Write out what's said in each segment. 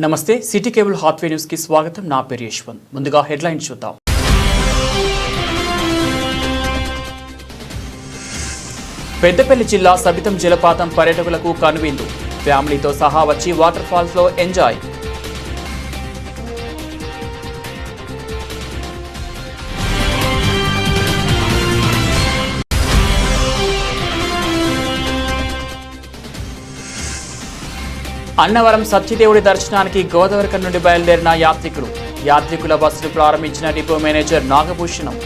నమస్తే city cable Hathway న్యూస్కి స్వాగతం. నా పేరు యశ్వంత్. ముందుగా హెడ్లైన్ చూద్దాం. పెద్దపల్లి జిల్లా సబితం జలపాతం పర్యాటకులకు కనువిందు. ఫ్యామిలీతో సహా వచ్చి వాటర్ ఫాల్స్లో ఎంజాయ్. అన్నవరం సత్యదేవుడి దర్శనానికి గోదావరికం నుండి బయలుదేరిన యాత్రికులు. యాత్రికుల బస్సులు ప్రారంభించిన depot manager Nagabhushanam.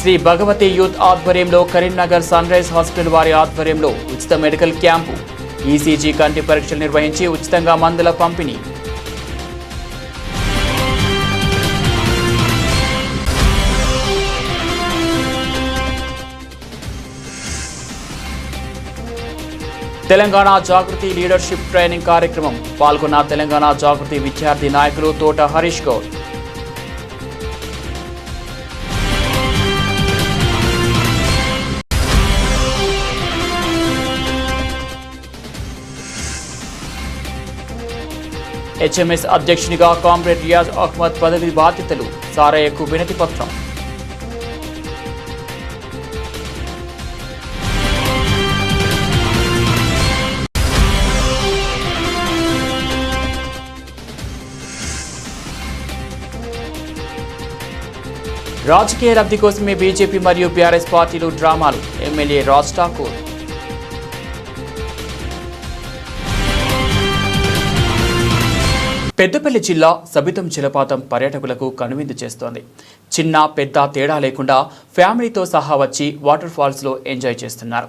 Sri Bhagavathi youth ఆధ్వర్యంలో కరీంనగర్ సన్ రైజ్ హాస్పిటల్ వారి ఆధ్వర్యంలో ఉచిత మెడికల్ క్యాంపు. ఈసీజీ కంటి పరీక్షలు నిర్వహించి ఉచితంగా మందుల పంపిణీ. తెలంగాణ జాగృతి లీడర్షిప్ ట్రైనింగ్ కార్యక్రమం. పాల్గొన్న తెలంగాణ జాగృతి విద్యార్థి నాయకులు తోట హరీష్ గౌడ్. హెచ్ఎంఎస్ అధ్యక్షునిగా కామ్రేడ్ రియాజ్ అహ్మద్ పదవి బాధ్యతలు సారయ్యకు వినతి పత్రం. రాజకీయ లబ్ధి కోసమే బీజేపీ మరియు బీఆర్ఎస్ పార్టీలు డ్రామాలు. ఎమ్మెల్యే రాజ్ ఠాకూర్. పెద్దపల్లి జిల్లా సబితం జలపాతం పర్యాటకులకు కనువిందు చేస్తోంది. చిన్న పెద్ద తేడా లేకుండా ఫ్యామిలీతో సహా వచ్చి వాటర్ ఫాల్స్లో ఎంజాయ్ చేస్తున్నారు.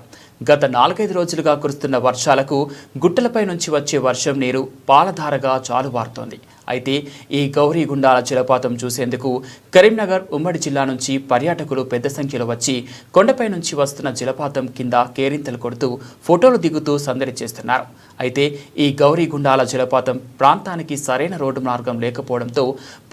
గత నాలుగైదు రోజులుగా కురుస్తున్న వర్షాలకు గుట్టలపై నుంచి వచ్చే వర్షం నీరు పాలధారగా చాలువారుతోంది. అయితే ఈ గౌరీగుండాల జలపాతం చూసేందుకు కరీంనగర్ ఉమ్మడి జిల్లా నుంచి పర్యాటకులు పెద్ద సంఖ్యలో వచ్చి కొండపై నుంచి వస్తున్న జలపాతం కింద కేరింతలు కొడుతూ ఫోటోలు దిగుతూ సందడి చేస్తున్నారు. అయితే ఈ గౌరీగుండాల జలపాతం ప్రాంతానికి సరైన రోడ్డు మార్గం లేకపోవడంతో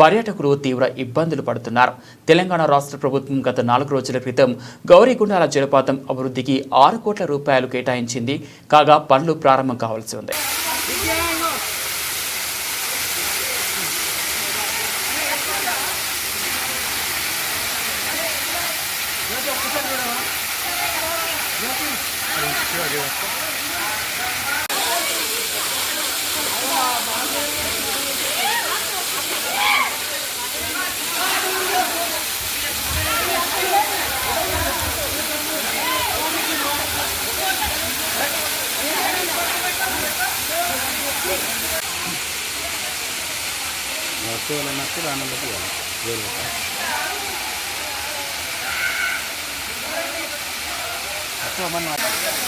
పర్యాటకులు తీవ్ర ఇబ్బందులు పడుతున్నారు. తెలంగాణ రాష్ట్ర ప్రభుత్వం గత నాలుగు రోజుల క్రితం గౌరీగుండాల జలపాతం అభివృద్ధికి ఆరు కోట్ల రూపాయలు కేటాయించింది. కాగా పనులు ప్రారంభం కావాల్సి ఉంది. వస్తువులన్నట్టు దానిలో పోవాలి వేలు రూపాయలు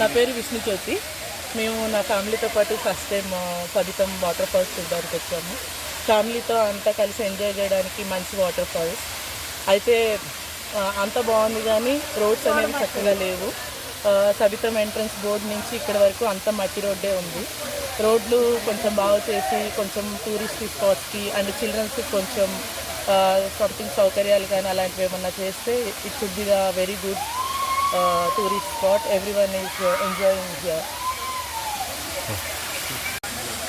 నా పేరు విష్ణుజ్యోతి. మేము నా ఫ్యామిలీతో పాటు ఫస్ట్ టైం పదితం వాటర్ ఫాల్స్ చూడడానికి వచ్చాము. ఫ్యామిలీతో అంతా కలిసి ఎంజాయ్ చేయడానికి మంచి వాటర్ ఫాల్స్. అయితే అంత బాగుంది కానీ రోడ్స్ అనేవి చక్కగా లేవు. సబితం ఎంట్రన్స్ బోర్డు నుంచి ఇక్కడ వరకు అంత మట్టి రోడ్డే ఉంది. రోడ్లు కొంచెం బాగు చేసి కొంచెం టూరిస్ట్ స్పాట్స్కి అండ్ చిల్డ్రన్స్కి కొంచెం సంథింగ్ సౌకర్యాలు కానీ అలాంటివి ఏమన్నా చేస్తే it should be the very good Uh, tourist spot Everyone is uh, enjoying here.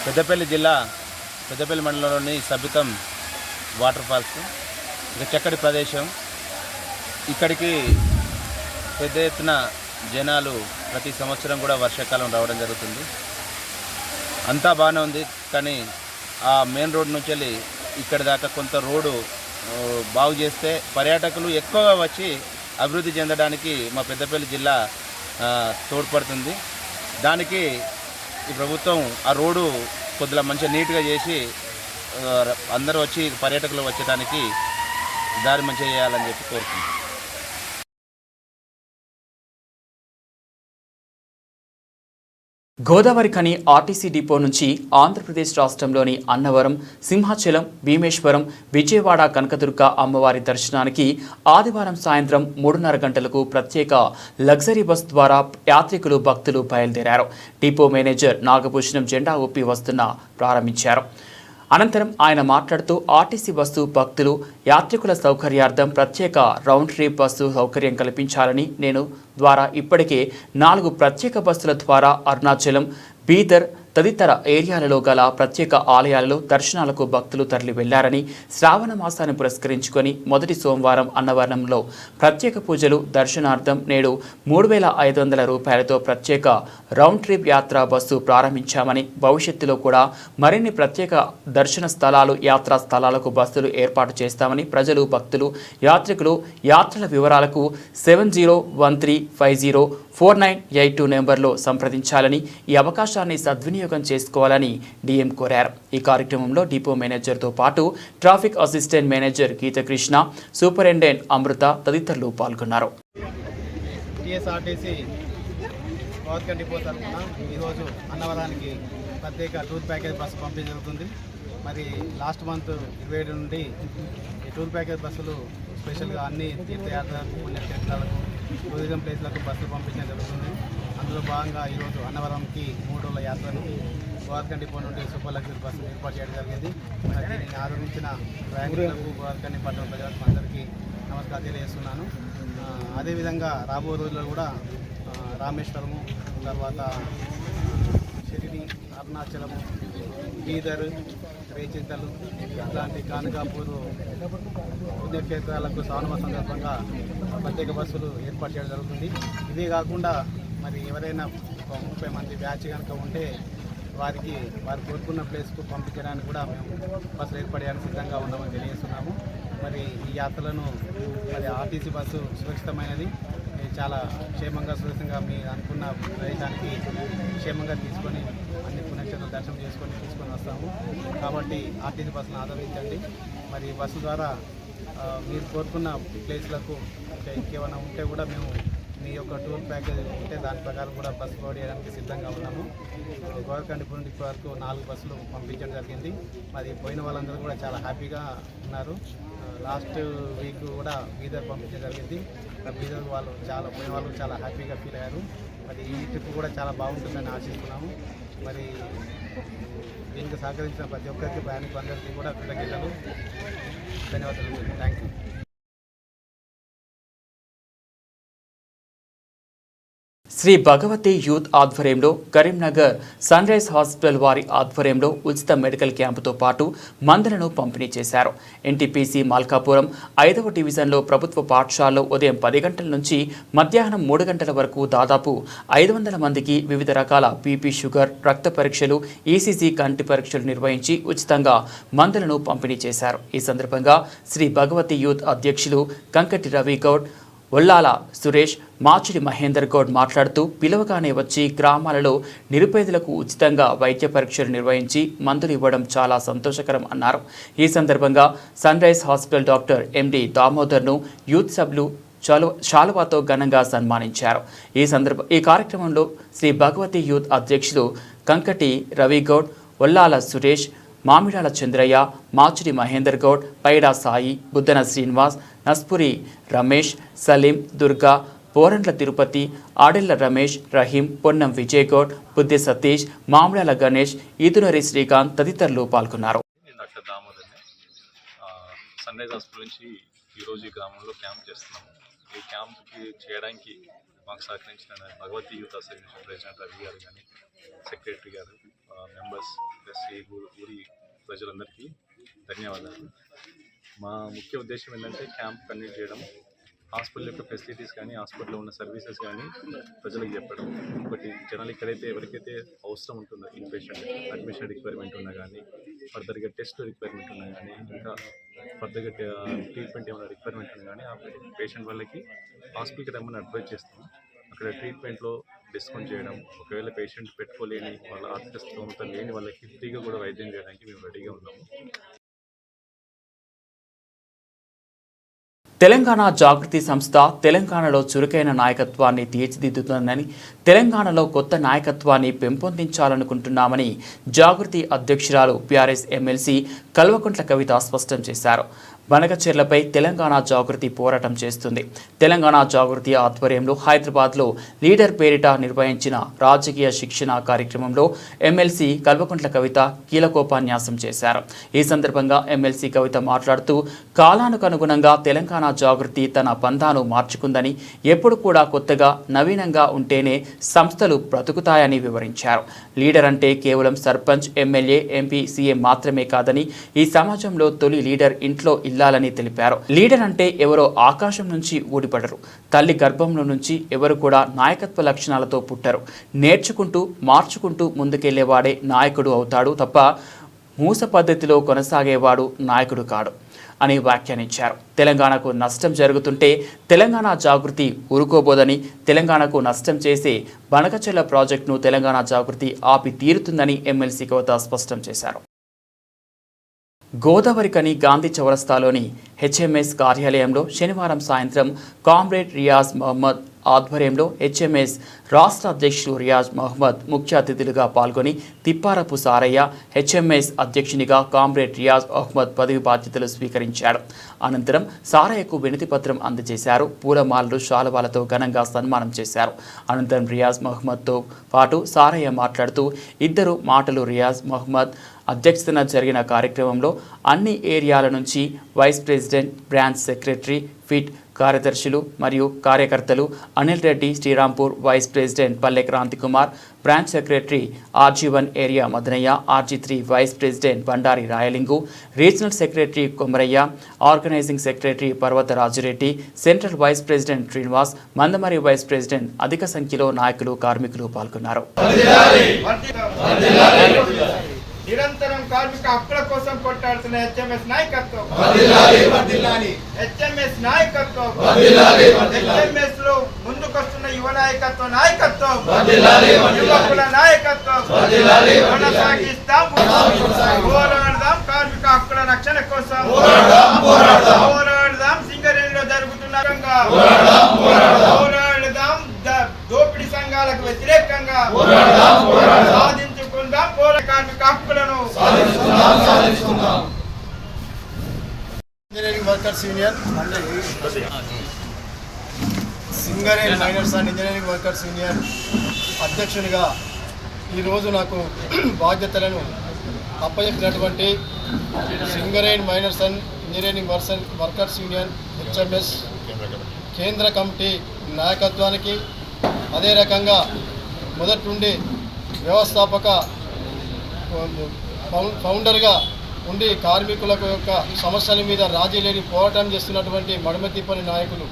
Peddapalli జిల్లా పెద్దపల్లి మండలంలోని సబితం వాటర్ ఫాల్స్. ఇక చక్కటి ప్రదేశం. ఇక్కడికి పెద్ద ఎత్తున జనాలు ప్రతి సంవత్సరం కూడా వర్షాకాలం రావడం జరుగుతుంది. అంతా బాగానే ఉంది కానీ ఆ మెయిన్ రోడ్ నుంచి వెళ్ళి ఇక్కడి దాకా కొంత రోడ్డు బాగు చేస్తే పర్యాటకులు ఎక్కువగా వచ్చి అభివృద్ధి చెందడానికి మా పెద్దపల్లి జిల్లా తోడ్పడుతుంది. దానికి ఈ ప్రభుత్వం ఆ రోడ్డు కొద్దిగా మంచిగా నీట్గా చేసి అందరూ వచ్చి పర్యాటకులు వచ్చేటానికి దారి మంచిగా చేయాలని చెప్పి కోరుతున్నాను గోదావరి ఖని ఆర్టీసీ డిపో నుంచి ఆంధ్రప్రదేశ్ రాష్ట్రంలోని అన్నవరం సింహాచలం భీమేశ్వరం విజయవాడ కనకదుర్గ అమ్మవారి దర్శనానికి ఆదివారం సాయంత్రం మూడున్నర గంటలకు ప్రత్యేక లగ్జరీ బస్ ద్వారా యాత్రికులు భక్తులు బయలుదేరారు. డిపో మేనేజర్ నాగభూషణం జెండా ఊపి వస్తున్న ప్రారంభించారు. అనంతరం ఆయన మాట్లాడుతూ ఆర్టీసీ బస్సు భక్తులు యాత్రికుల సౌకర్యార్థం ప్రత్యేక రౌండ్ ట్రిప్ బస్సు సౌకర్యం కల్పించాలని నేను ద్వారా ఇప్పటికే నాలుగు ప్రత్యేక బస్సుల ద్వారా అరుణాచలం బీదర్ తదితర ఏరియాలలో గల ప్రత్యేక ఆలయాలలో దర్శనాలకు భక్తులు తరలి వెళ్ళారని శ్రావణ మాసాన్ని పురస్కరించుకొని మొదటి సోమవారం అన్నవరణంలో ప్రత్యేక పూజలు దర్శనార్థం నేడు మూడు వేల ఐదు వందల రూపాయలతో ప్రత్యేక రౌండ్ ట్రిప్ యాత్ర బస్సు ప్రారంభించామని భవిష్యత్తులో కూడా మరిన్ని ప్రత్యేక దర్శన స్థలాలు యాత్రా స్థలాలకు బస్సులు ఏర్పాటు చేస్తామని ప్రజలు భక్తులు యాత్రికులు యాత్రల వివరాలకు seven zero one three five zero four nine eight two నెంబర్లో సంప్రదించాలని ఈ అవకాశాన్ని సద్వినియోగం చేసుకోవాలని డిఎం కోరారు. ఈ కార్యక్రమంలో డిపో మేనేజర్తో పాటు traffic assistant manager Geethakrishna superintendent Amrutha తదితరులు పాల్గొన్నారు. టీఎస్ఆర్టీసీ డిపో తరఫున ఈరోజు అన్నవరానికి ప్రత్యేక టూర్ ప్యాకేజ్ బస్సు పంపిణీ జరుగుతుంది. మరి లాస్ట్ మంత్ ఇరవై ఏడు నుండి ఈ టూర్ ప్యాకేజ్ బస్సులు స్పెషల్గా అన్ని తీర్థయాత్రలకు పుణ్యక్షేత్రాలకు టూరిజం ప్లేస్లకు బస్సులు పంపించడం జరుగుతుంది. అందులో భాగంగా ఈరోజు అన్నవరంకి మూడు రోజుల యాత్రను గోవర్ధన్ డిపో నుండి సూపర్ లగ్జరీ బస్సు ఏర్పాటు చేయడం జరిగింది. నేను దీనిని ఆదరించిన ప్రయాణికులకు గోవర్ధన్ పట్టణ ప్రజలకు అందరికీ నమస్కారం తెలియజేస్తున్నాను. అదేవిధంగా రాబో రోజుల్లో కూడా రామేశ్వరము తర్వాత షిరిడి అరుణాచలము బీదర్ రేచింతలు ఇట్లాంటి కానకాపూరు పుణ్యక్షేత్రాలకు సానుమ సందర్భంగా ప్రత్యేక బస్సులు ఏర్పాటు చేయడం జరుగుతుంది. ఇదే కాకుండా మరి ఎవరైనా ఒక ముప్పై మంది బ్యాచ్ కనుక ఉంటే వారికి వారు కోరుకున్న ప్లేస్కు పంపించడానికి కూడా మేము బస్సులు ఏర్పడడానికి సిద్ధంగా ఉన్నామని తెలియజేస్తున్నాము. మరి ఈ యాత్రలను మరి ఆర్టీసీ బస్సు సురక్షితమైనది. చాలా క్షేమంగా సురక్షితంగా మీ అనుకున్న ప్రదేశానికి క్షేమంగా తీసుకొని అన్ని పుణ్యక్షేత్ర దర్శనం చేసుకొని తీసుకొని వస్తాము. కాబట్టి ఆర్టీసీ బస్సును ఆదరించండి. మరి బస్సు ద్వారా మీరు కోరుకున్న ప్లేస్లకు ఇంకేమైనా ఉంటే కూడా మేము మీ యొక్క టూర్ ప్యాకేజ్ ఉంటే దాని ప్రకారం కూడా బస్సు ప్రొవైడ్ చేయడానికి సిద్ధంగా ఉన్నాము. గోరకండి నుండి ఇప్పటి వరకు నాలుగు బస్సులు పంపించడం జరిగింది. మరి పోయిన వాళ్ళందరూ కూడా చాలా హ్యాపీగా ఉన్నారు. లాస్ట్ వీక్ కూడా బీదర్ పంపించడం జరిగింది. బీదర్ వాళ్ళు చాలా పోయిన వాళ్ళు చాలా హ్యాపీగా ఫీల్ అయ్యారు. మరి ఈ ట్రిప్ కూడా చాలా బాగుంటుందని ఆశిస్తున్నాము. మరి దీనికి సహకరించిన ప్రతి ఒక్కరికి ప్రయాణికులందరికీ కూడా కృతజ్ఞతలు. ధన్యవాదాలు. Thank you Sri Bhagavathi youth ఆధ్వర్యంలో కరీంనగర్ సన్ రైజ్ హాస్పిటల్ వారి ఆధ్వర్యంలో ఉచిత మెడికల్ క్యాంపుతో పాటు మందులను పంపిణీ చేశారు. ఎన్టీపీసీ మాల్కాపురం ఐదవ డివిజన్లో ప్రభుత్వ పాఠశాలలో ఉదయం పది గంటల నుంచి మధ్యాహ్నం మూడు గంటల వరకు దాదాపు ఐదు వందల మందికి వివిధ రకాల బీపీ షుగర్ రక్త పరీక్షలు ఈసీజీ కంటి పరీక్షలు నిర్వహించి ఉచితంగా మందులను పంపిణీ చేశారు. ఈ సందర్భంగా శ్రీ భగవతి యూత్ అధ్యక్షులు కంకటి రవి గౌడ్ ఒల్లాల సురేష్ మాచిడి మహేందర్ గౌడ్ మాట్లాడుతూ పిలవగానే వచ్చి గ్రామాలలో నిరుపేదలకు ఉచితంగా వైద్య పరీక్షలు నిర్వహించి మందులు ఇవ్వడం చాలా సంతోషకరం అన్నారు. ఈ సందర్భంగా sun rise hospital doctor MD దామోదర్ను youth సభ్యులు చాలు శాలువాతో ఘనంగా సన్మానించారు. ఈ సందర్భ ఈ కార్యక్రమంలో శ్రీ భగవతి యూత్ అధ్యక్షులు కంకటి రవిగౌడ్ ఒల్లాల సురేష్ మామిడాల చంద్రయ్య మాచురి మహేందర్ గౌడ్ పైడా సాయి బుద్ధన శ్రీనివాస్ నస్పురి రమేష్ సలీం దుర్గా పోరండ్ల తిరుపతి ఆడెళ్ళ రమేష్ రహీం పొన్నం విజయ్ గౌడ్ బుద్ధి సతీష్ మామిడాల గణేష్ ఈదునరి శ్రీకాంత్ తదితరులు పాల్గొన్నారు. సన్ రైజ్ హాస్పిటల్ నుంచి ఈరోజు ఈ గ్రామంలో క్యాంప్ చేస్తున్నాము. ఈ క్యాంప్కి చేయడానికి మాకు సహకరించిన Bhagavathi youth association president Ravi garu కానీ సెక్రటరీ గారు మెంబర్స్ ప్లస్ ఈ ఊరి ప్రజలందరికీ ధన్యవాదాలు. మా ముఖ్య ఉద్దేశం ఏంటంటే క్యాంప్ కండక్ట్ చేయడం హాస్పిటల్ యొక్క ఫెసిలిటీస్ కానీ హాస్పిటల్లో ఉన్న సర్వీసెస్ కానీ ప్రజలకు చెప్పడం. ఒకటి జనాలు ఎక్కడైతే ఎవరికైతే అవసరం ఉంటుందో ఇన్పేషెంట్ అడ్మిషన్ రిక్వైర్మెంట్ ఉన్నా కానీ ఫర్దర్గా టెస్ట్ రిక్వైర్మెంట్ ఉన్నా కానీ ఇంకా ఫర్దర్గా ట్రీట్మెంట్ ఏమైనా రిక్వైర్మెంట్ ఉన్నా కానీ ఆ పేషెంట్ వాళ్ళకి హాస్పిటల్కి రమ్మని అడ్వైజ్ చేస్తాం. అక్కడ ట్రీట్మెంట్లో డిస్కౌంట్ చేయడం ఒకవేళ పేషెంట్ పెట్టుకోలేని వాళ్ళ ఆర్థిక స్థోమత లేని వాళ్ళకి ఫ్రీగా కూడా వైద్యం చేయడానికి మేము రెడీగా ఉన్నాము. తెలంగాణ జాగృతి సంస్థ తెలంగాణలో చురుకైన నాయకత్వాన్ని తీర్చిదిద్దుతుందని తెలంగాణలో కొత్త నాయకత్వాన్ని పెంపొందించాలనుకుంటున్నామని జాగృతి అధ్యక్షురాలు పిఆర్ఎస్ ఎమ్మెల్సీ కల్వకుంట్ల కవిత స్పష్టం చేశారు. బనకచెర్లపై తెలంగాణ జాగృతి పోరాటం చేస్తుంది. తెలంగాణ జాగృతి ఆధ్వర్యంలో హైదరాబాద్లో లీడర్ పేరిట నిర్వహించిన రాజకీయ శిక్షణ కార్యక్రమంలో ఎమ్మెల్సీ కల్వకుంట్ల కవిత కీలకోపన్యాసం చేశారు. ఈ సందర్భంగా ఎమ్మెల్సీ కవిత మాట్లాడుతూ కాలానుకనుగుణంగా తెలంగాణ జాగృతి తన పంధాను మార్చుకుందని ఎప్పుడు కూడా కొత్తగా నవీనంగా ఉంటేనే సంస్థలు బ్రతుకుతాయని వివరించారు. లీడర్ అంటే కేవలం సర్పంచ్ ఎమ్మెల్యే ఎంపీ సీఎం మాత్రమే కాదని ఈ సమాజంలో తొలి లీడర్ ఇంట్లో ఇల్లు ఇల్లాలని తెలిపారు. లీడర్ అంటే ఎవరో ఆకాశం నుంచి ఊడిపడరు. తల్లి గర్భంలో నుంచి ఎవరు కూడా నాయకత్వ లక్షణాలతో పుట్టరు. నేర్చుకుంటూ మార్చుకుంటూ ముందుకెళ్ళేవాడే నాయకుడు అవుతాడు తప్ప మూస పద్ధతిలో కొనసాగేవాడు నాయకుడు కాడు అని వ్యాఖ్యానించారు. తెలంగాణకు నష్టం జరుగుతుంటే తెలంగాణ జాగృతి ఊరుకోబోదని తెలంగాణకు నష్టం చేసే బనకచెల్ల ప్రాజెక్టును తెలంగాణ జాగృతి ఆపి తీరుతుందని ఎమ్మెల్సీ కవిత స్పష్టం చేశారు. గోదావరికని గాంధీ చౌరస్తాలోని హెచ్ఎంఎస్ కార్యాలయంలో శనివారం సాయంత్రం కామ్రేడ్ రియాజ్ మహమ్మద్ ఆధ్వర్యంలో హెచ్ఎంఎస్ రాష్ట్ర అధ్యక్షులు రియాజ్ మహమ్మద్ ముఖ్య అతిథులుగా పాల్గొని తిప్పారపు సారయ్య హెచ్ఎంఎస్ అధ్యక్షునిగా కామ్రేడ్ రియాజ్ అహ్మద్ పదవి బాధ్యతలు స్వీకరించాడు. అనంతరం సారయ్యకు వినతిపత్రం అందజేశారు. పూలమాలలు శాలువాలతో ఘనంగా సన్మానం చేశారు. అనంతరం రియాజ్ మహమ్మద్తో పాటు సారయ్య మాట్లాడుతూ ఇద్దరు మాటలు రియాజ్ మహమ్మద్ అధ్యక్షతన జరిగిన కార్యక్రమంలో అన్ని ఏరియాల నుంచి vice president branch secretary pit కార్యదర్శులు మరియు కార్యకర్తలు Anil Reddy Srirampur vice president Palle Kranthi Kumar branch secretary RG one area Madanaiah RG three vice president Bandari Rayalingu regional secretary Komuraiah organizing secretary Parvatha Rajireddy central vice president Srinivas Mandamarri vice president అధిక సంఖ్యలో నాయకులు కార్మికులు పాల్గొన్నారు. నిరంతరం కార్మిక హక్కుల కోసం కొట్టాడుతున్న HMS నాయకత్వం. హెచ్ఎంఎస్ నాయకత్వం. హెచ్ఎంఎస్లో ముందుకొస్తున్న యువ నాయకత్వం నాయకత్వం. యువకుల నాయకత్వం. కొనసాగిస్తాం. పోరాడదాం కార్మిక హక్కుల రక్షణ కోసం. పోరాడదాం. సింగరేణిలో జరుగుతున్న రంగా పోరాడదాం. ద- దోపిడీ సంఘాలకు వ్యతిరేకంగా. కార్మిక హక్కులను engineering workers union Singareni miners and engineering workers union అధ్యక్షునిగా ఈరోజు నాకు బాధ్యతలను అప్పచెప్పినటువంటి సింగరేన్ మైనర్స్ అండ్ ఇంజనీరింగ్ వర్సన్ వర్కర్స్ యూనియన్ హెచ్ఎంఎస్ కేంద్ర కమిటీ నాయకత్వానికి అదే రకంగా మొదటి నుండి వ్యవస్థాపక ఫౌండర్గా ఉండి కార్మికులకు యొక్క సమస్యల మీద రాజీ లేని పోరాటం చేస్తున్నటువంటి మడమతిప్పని నాయకులు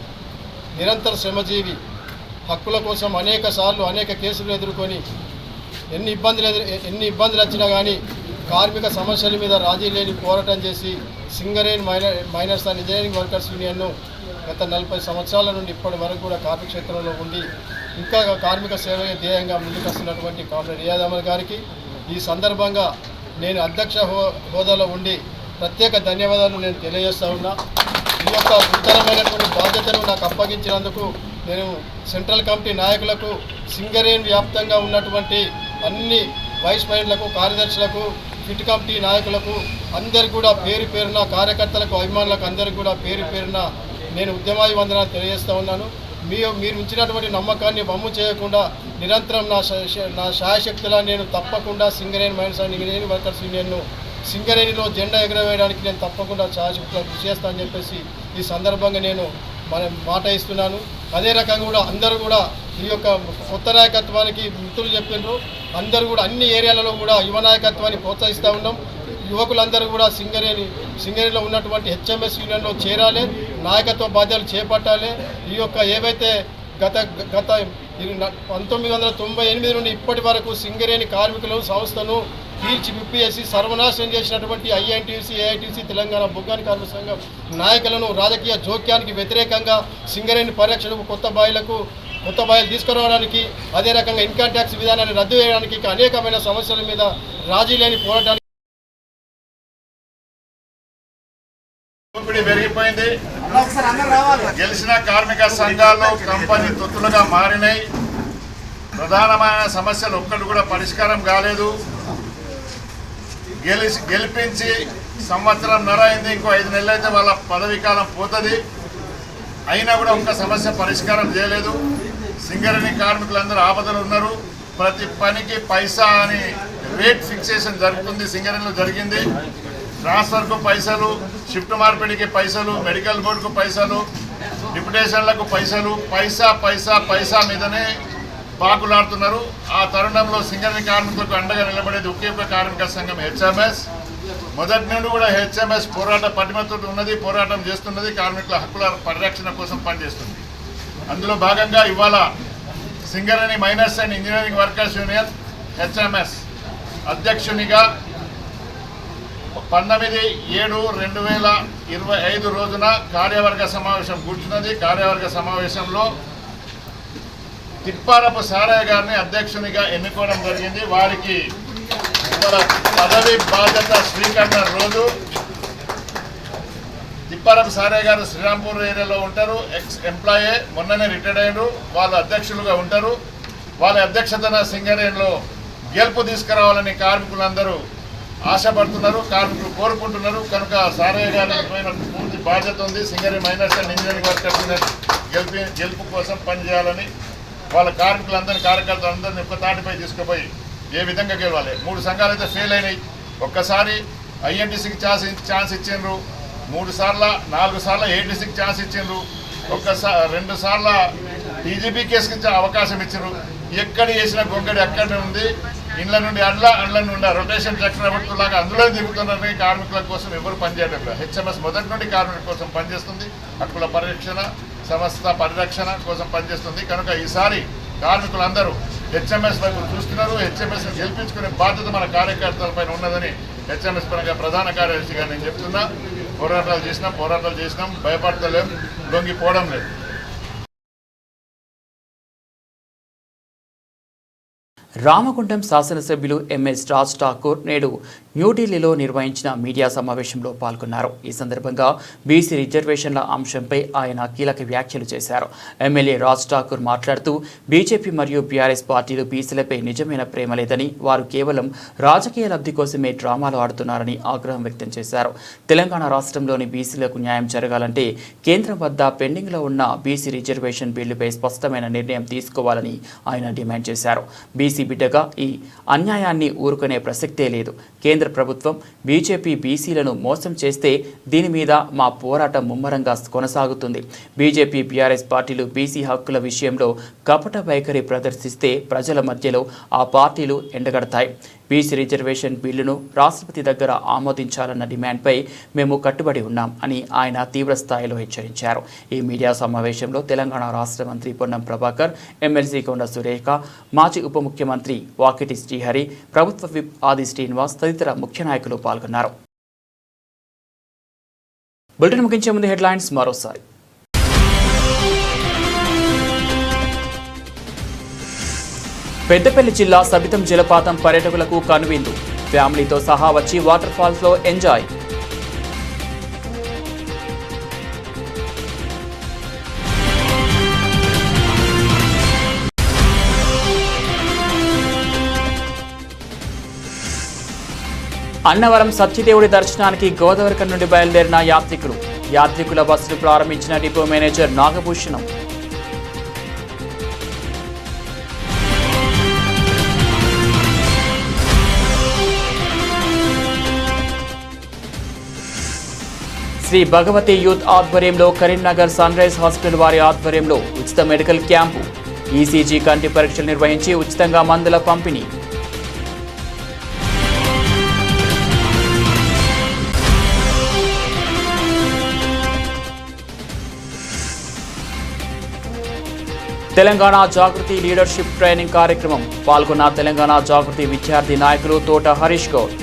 నిరంతర శ్రమజీవి హక్కుల కోసం అనేక సార్లు అనేక కేసులు ఎదుర్కొని ఎన్ని ఇబ్బందులు ఎదురు ఎన్ని ఇబ్బందులు వచ్చినా కానీ కార్మిక సమస్యల మీద రాజీ లేని పోరాటం చేసి Singareni miner miners and engineering workers యూనియన్ను గత నలభై సంవత్సరాల నుండి ఇప్పటి వరకు కూడా కార్మిక క్షేత్రంలో ఉండి ఇంకా కార్మిక సేవ ధ్యేయంగా ముందుకొస్తున్నటువంటి కామ్రేడ్ రియాజ్ అహ్మద్ గారికి ఈ సందర్భంగా నేను అధ్యక్ష హో హోదాలో ఉండి ప్రత్యేక ధన్యవాదాలు నేను తెలియజేస్తా ఉన్నా. ఈ యొక్క ఉత్తరమైనటువంటి బాధ్యతను నాకు అప్పగించినందుకు నేను సెంట్రల్ కమిటీ నాయకులకు సింగరేణి వ్యాప్తంగా ఉన్నటువంటి అన్ని వైస్ ప్రెసిడెంట్లకు కార్యదర్శులకు ఫిట్ కమిటీ నాయకులకు అందరు కూడా పేరు పేరున కార్యకర్తలకు అభిమానులకు అందరికీ కూడా పేరు పేరున నేను ఉద్యమాభివందనాలు తెలియజేస్తూ ఉన్నాను. మీ మీరు ఉంచినటువంటి నమ్మకాన్ని వమ్ము చేయకుండా నిరంతరం నా శ- నా శాయశక్తిలా నేను తప్పకుండా Singareni mines and engineering workers యూనియన్ను సింగరేణిలో జెండా ఎగరవేయడానికి నేను తప్పకుండా శాయశక్తులా కృషి చేస్తానని చెప్పేసి ఈ సందర్భంగా నేను మన మాట ఇస్తున్నాను. అదే రకంగా కూడా అందరూ కూడా ఈ యొక్క కొత్త నాయకత్వానికి మిత్రులు చెప్పిండ్రు అందరూ కూడా అన్ని ఏరియాలలో కూడా యువ నాయకత్వాన్ని ప్రోత్సహిస్తూ ఉన్నాం. యువకులందరూ కూడా సింగరేణి సింగరేణిలో ఉన్నటువంటి హెచ్ఎంఎస్ యూనియన్లో చేరాలి. నాయకత్వ బాధ్యతలు చేపట్టాలి. ఈ యొక్క ఏవైతే గత గత పంతొమ్మిది వందల తొంభై ఎనిమిది నుండి ఇప్పటి వరకు సింగరేణి కార్మికులు సంస్థను తీర్చి విప్పేసి సర్వనాశనం చేసినటువంటి ఐఎన్టీసీ ఏఐటీసీ తెలంగాణ బొగ్గాని కార్మిక సంఘం నాయకులను రాజకీయ జోక్యానికి వ్యతిరేకంగా సింగరేణి పరిరక్షణకు కొత్త బాయిలకు కొత్త బాయిలు తీసుకురావడానికి అదే రకంగా ఇన్కమ్ ట్యాక్స్ విధానాన్ని రద్దు చేయడానికి అనేకమైన సమస్యల మీద రాజీ లేని పోరాటానికి పెరిగిపోయింది. గెలిచిన కార్మిక సంఘాలు కంపెనీ తొత్తులుగా మారినాయి. ప్రధానమైన సమస్యలు ఒక్కటి కూడా పరిష్కారం కాలేదు. గెలిచి గెలిపించి సంవత్సరం నర అయింది ఇంకో ఐదు నెలలు అయితే వాళ్ళ పదవీ కాలం పోతుంది. అయినా కూడా ఒక్క సమస్య పరిష్కారం చేయలేదు. సింగరేణి కార్మికులందరూ ఆపదలు ఉన్నారు. ప్రతి పనికి పైసా అని రేట్ ఫిక్సేషన్ జరుగుతుంది. సింగరేణిలో జరిగింది. ట్రాన్స్ఫర్కు పైసలు షిఫ్ట్ మార్పిడికి పైసలు మెడికల్ బోర్డుకు పైసలు డిప్యుటేషన్లకు పైసలు పైసా పైసా పైసా మీదనే బాకులాడుతున్నారు. ఆ తరుణంలో సింగరేణి కార్మికులకు అండగా నిలబడేది ఒకే ఒక కార్మిక సంఘం హెచ్ఎంఎస్. మొదటి నుండి కూడా హెచ్ఎంఎస్ పోరాట పటిమతో ఉన్నది పోరాటం చేస్తున్నది కార్మికుల హక్కుల పరిరక్షణ కోసం పనిచేస్తుంది. అందులో భాగంగా ఇవాళ Singareni miners and engineering workers union HMS అధ్యక్షునిగా పంతొమ్మిది ఏడు రెండు వేల ఇరవై ఐదు రోజున కార్యవర్గ సమావేశం కూర్చున్నది. కార్యవర్గ సమావేశంలో తిప్పారపు సారయ్య గారిని అధ్యక్షునిగా ఎన్నుకోవడం జరిగింది. వారికి పదవి బాధ్యత స్వీకరణ రోజు. తిప్పారపు సారయ్య గారు శ్రీరాంపూర్ ఏరియాలో ఉంటారు. ఎక్స్ ఎంప్లాయే మొన్ననే రిటైర్డ్ అయ్యారు వాళ్ళ అధ్యక్షులుగా ఉంటారు. వాళ్ళ అధ్యక్షతన సింగరేణిలో గెలుపు తీసుకురావాలని కార్మికులందరూ ఆశపడుతున్నారు కార్మికులు కోరుకుంటున్నారు. కనుక సారయ్య గారి పూర్తి బాధ్యత ఉంది. Singareni miners and engineering workers గెలిపి గెలుపు కోసం పనిచేయాలని వాళ్ళ కార్మికులందరినీ కార్యకర్తలందరినీ ఒక్క తాటిపై తీసుకుపోయి ఏ విధంగా గెలవాలి? మూడు సంఘాలు అయితే ఫెయిల్ అయినాయి. ఒక్కసారి ఐఎన్టీసీకి ఛాన్స్ ఛాన్స్ ఇచ్చిండ్రు. మూడు సార్ల నాలుగు సార్ల ఏటీసీకి ఛాన్స్ ఇచ్చిండ్రు. ఒక్కసారి రెండు సార్ల టీజీపీ కేసుకి అవకాశం ఇచ్చిండ్రు. ఎక్కడ చేసిన గొంగడి అక్కడనే ఉంది. ఇండ్ల నుండి అండ్ల అండ్ల నుండి రొటేషన్ చక్రవర్తులాగా అందులో దిగుతున్నారని కార్మికుల కోసం ఎవరు పనిచేయడం లేదు. హెచ్ఎంఎస్ మొదటి నుండి కార్మికుల కోసం పనిచేస్తుంది. హక్కుల పరిరక్షణ సంస్థ పరిరక్షణ కోసం పనిచేస్తుంది. కనుక ఈసారి కార్మికులందరూ హెచ్ఎంఎస్ వైపు చూస్తున్నారు. హెచ్ఎంఎస్ గెలిపించుకునే బాధ్యత మన కార్యకర్తలపైన ఉన్నదని హెచ్ఎంఎస్ పరంగా ప్రధాన కార్యదర్శిగా నేను చెప్తున్నా. పోరాటాలు చేసినాం పోరాటాలు చేసినాం. భయపడతలేం లొంగిపోవడం లేదు. రామగుండం శాసనసభ్యులు ఎంఎస్ రాజ్ ఠాకూర్ నేడు న్యూఢిల్లీలో నిర్వహించిన మీడియా సమావేశంలో పాల్గొన్నారు. ఈ సందర్భంగా బీసీ రిజర్వేషన్ల అంశంపై ఆయన కీలక వ్యాఖ్యలు చేశారు. ఎమ్మెల్యే రాజ్ ఠాకూర్ మాట్లాడుతూ బీజేపీ మరియు బీఆర్ఎస్ పార్టీలు బీసీలపై నిజమైన ప్రేమ లేదని వారు కేవలం రాజకీయ లబ్ధి కోసమే డ్రామాలు ఆడుతున్నారని ఆగ్రహం వ్యక్తం చేశారు. తెలంగాణ రాష్ట్రంలోని బీసీలకు న్యాయం జరగాలంటే కేంద్రం వద్ద పెండింగ్లో ఉన్న బీసీ రిజర్వేషన్ బిల్లుపై స్పష్టమైన నిర్ణయం తీసుకోవాలని ఆయన డిమాండ్ చేశారు. బీసీ బిడ్డగా ఈ అన్యాయాన్ని ఊరుకునే ప్రసక్తే లేదు. కేంద్ర కేంద్ర ప్రభుత్వం బీజేపీ బీసీలను మోసం చేస్తే దీని మీద మా పోరాటం ముమ్మరంగా కొనసాగుతుంది. బీజేపీ బీఆర్ఎస్ పార్టీలు బీసీ హక్కుల విషయంలో కపట వైఖరి ప్రదర్శిస్తే ప్రజల మధ్యలో ఆ పార్టీలు ఎండగడతాయి. బీసీ రిజర్వేషన్ బిల్లును రాష్ట్రపతి దగ్గర ఆమోదించాలన్న డిమాండ్పై మేము కట్టుబడి ఉన్నాం అని ఆయన తీవ్ర స్థాయిలో హెచ్చరించారు. ఈ మీడియా సమావేశంలో తెలంగాణ రాష్ట్ర మంత్రి పొన్నం ప్రభాకర్ ఎమ్మెల్సీ కొండ సురేఖ మాజీ ఉప ముఖ్యమంత్రి వాకిటి శ్రీహరి ప్రభుత్వ విప్ ఆది శ్రీనివాస్ తదితర ముఖ్య నాయకులు పాల్గొన్నారు. బులెటిన్ ముగించే ముందు హెడ్లైన్స్ మరోసారి. పెద్దపల్లి జిల్లా సబితం జలపాతం పర్యటకులకు కనువిందు. ఫ్యామిలీతో సహా వచ్చి వాటర్ ఫాల్స్లో ఎంజాయ్. అన్నవరం సత్యదేవుడి దర్శనానికి గోదావరికం నుండి బయలుదేరిన యాత్రికులు. యాత్రికుల బస్సులు ప్రారంభించిన depot manager Nagabhushanam. Sri Bhagavathi youth ఆధ్వర్యంలో కరీంనగర్ సన్ రైజ్ హాస్పిటల్ వారి ఆధ్వర్యంలో ఉచిత మెడికల్ క్యాంపు. ఈసీజీ కంటి పరీక్షలు నిర్వహించి ఉచితంగా మందుల పంపిణీ. తెలంగాణ జాగృతి లీడర్షిప్ ట్రైనింగ్ కార్యక్రమం. పాల్గొన్న తెలంగాణ జాగృతి విద్యార్థి నాయకులు తోట హరీష్ గౌడ్.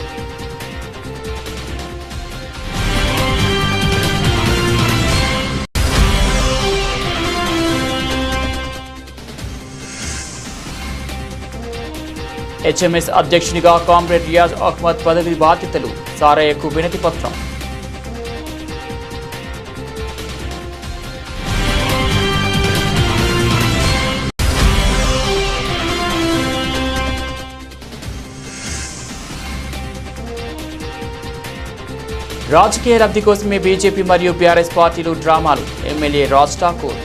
హెచ్ఎంఎస్ అధ్యక్షునిగా కామ్రేడ్ రియాజ్ అహ్మద్ పదవి బాధ్యతలు సారయ్యకు వినతి పత్రం రాజకీయ లబ్ధి కోసమే బీజేపీ మరియు బీఆర్ఎస్ పార్టీలు డ్రామాలు ఎమ్మెల్యే రాజ్ ఠాకూర్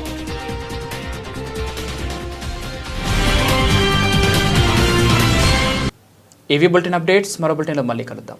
ఇవి బులెటిన్ అప్డేట్స్ మరో బులెటిన్లో మళ్ళీ కలుద్దాం.